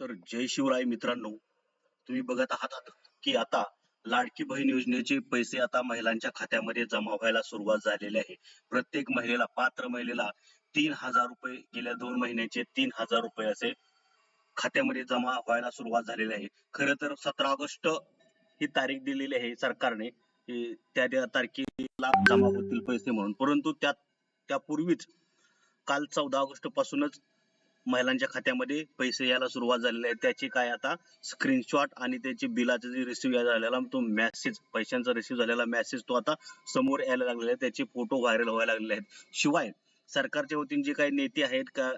तर जय शिवराय मित्रांनो तुम्ही बघत आहात की आता लाडकी बहीण योजनेचे पैसे आता महिलांच्या खात्यामध्ये जमा व्हायला सुरुवात झालेली आहे. प्रत्येक महिलेला पात्र महिलेला तीन हजार रुपये गेल्या दोन महिन्याचे तीन हजार रुपये असे खात्यामध्ये जमा व्हायला सुरुवात झालेली आहे. खर तर सतरा ऑगस्ट ही तारीख दिलेली आहे सरकारने त्या त्या तारखेला जमा होतील पैसे म्हणून. परंतु त्या त्यापूर्वीच काल चौदा ऑगस्ट पासूनच महिलांच्या खात्यामध्ये पैसे यायला सुरुवात झालेली आहे. त्याची काय आता स्क्रीनशॉट आणि त्याची बिलाचा जे रिसिव्ह झालेला तो मेसेज पैशांचा रिसिव्ह झालेला मेसेज तो आता समोर यायला लागलेला आहे. त्याचे फोटो व्हायरल व्हायला लागलेले आहेत. शिवाय सरकारच्या वतीने जे काही नेते आहेत का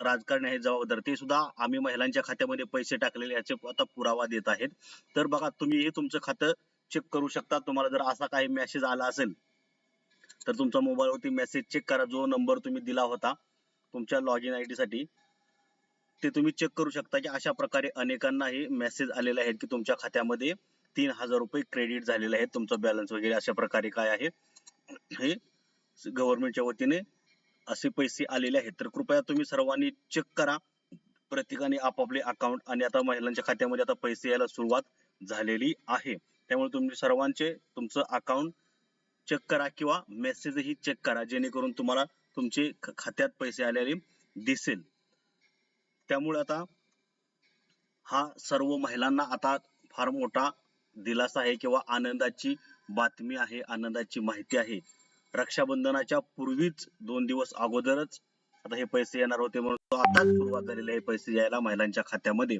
राजकारणी आहेत जबाबदार ते सुद्धा आम्ही महिलांच्या खात्यामध्ये पैसे टाकलेले याचे आता पुरावा देत आहेत. तर बघा तुम्ही हे तुमचं खातं चेक करू शकता. तुम्हाला जर असा काही मेसेज आला असेल तर तुमच्या मोबाईलवरती मेसेज चेक करा. जो नंबर तुम्ही दिला होता तुमच्या लॉग इन आय डी साठी. ते तुम्ही चेक करू शकता की अशा प्रकारे अनेकांना हे मेसेज आलेले आहेत की तुमच्या खात्यामध्ये तीन हजार रुपये क्रेडिट झालेले आहेत. तुमचा बॅलन्स वगैरे अशा प्रकारे काय आहे? हे गव्हर्नमेंटच्या वतीने असे पैसे आलेले आहेत. तर कृपया तुम्ही सर्वांनी चेक करा. प्रत्येकाने आपापले अकाउंट आणि आता महिलांच्या खात्यामध्ये आता पैसे यायला सुरुवात झालेली आहे. त्यामुळे तुम्ही सर्वांचे तुमचं अकाउंट चेक करा किंवा मेसेजही चेक करा. जेणेकरून तुम्हाला तुमचे खात्यात पैसे आलेले दिसेल. त्यामुळे आता हा सर्व महिलांना आता फार मोठा दिलासा आहे किंवा आनंदाची बातमी आहे आनंदाची माहिती आहे. रक्षाबंधनाच्या पूर्वीच दोन दिवस अगोदरच आता हे पैसे येणार होते म्हणून आताच सुरुवात झालेली आहे पैसे यायला महिलांच्या खात्यामध्ये.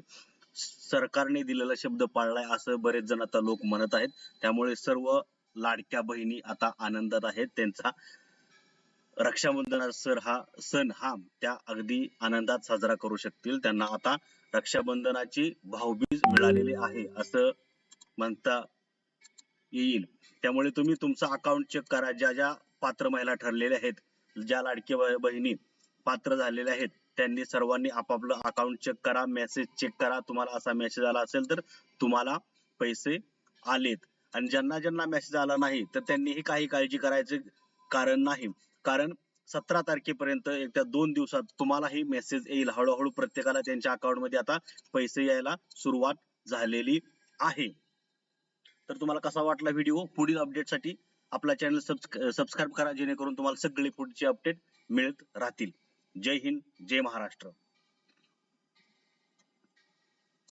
सरकारने दिलेला शब्द पाळलाय असं बरेच जण आता लोक म्हणत आहेत. त्यामुळे सर्व लाडक्या बहिणी आता आनंदात आहेत. त्यांचा रक्षाबंधन सर हा सण हा त्या अगदी आनंदात साजरा करू शकतील. त्यांना आता रक्षाबंधनाची भाऊबीज मिळालेली आहे असं म्हणता येईल. त्यामुळे तुम्ही तुमचा अकाउंट चेक करा. ज्या ज्या पात्र महिला ठरलेल्या आहेत ज्या लाडक्या बहिणी पात्र झालेल्या आहेत त्यांनी सर्वांनी आपापलं अकाउंट चेक करा मेसेज चेक करा. तुम्हाला असा मेसेज आला असेल तर तुम्हाला पैसे आलेत. आणि ज्यांना ज्यांना मेसेज आला नाही तर त्यांनीही काही काळजी करायचे कारण नाही. कारण सतरा तारखेपर्यंत एक त्या दोन दिवसात तुम्हालाही मेसेज येईल. हळूहळू प्रत्येकाला त्यांच्या अकाउंटमध्ये आता पैसे यायला सुरुवात झालेली आहे. तर तुम्हाला कसा वाटला व्हिडिओ पुढील अपडेटसाठी आपला चॅनल सबस्क्राईब करा जेणेकरून तुम्हाला सगळे पुढचे अपडेट मिळत राहतील. जय हिंद जय महाराष्ट्र.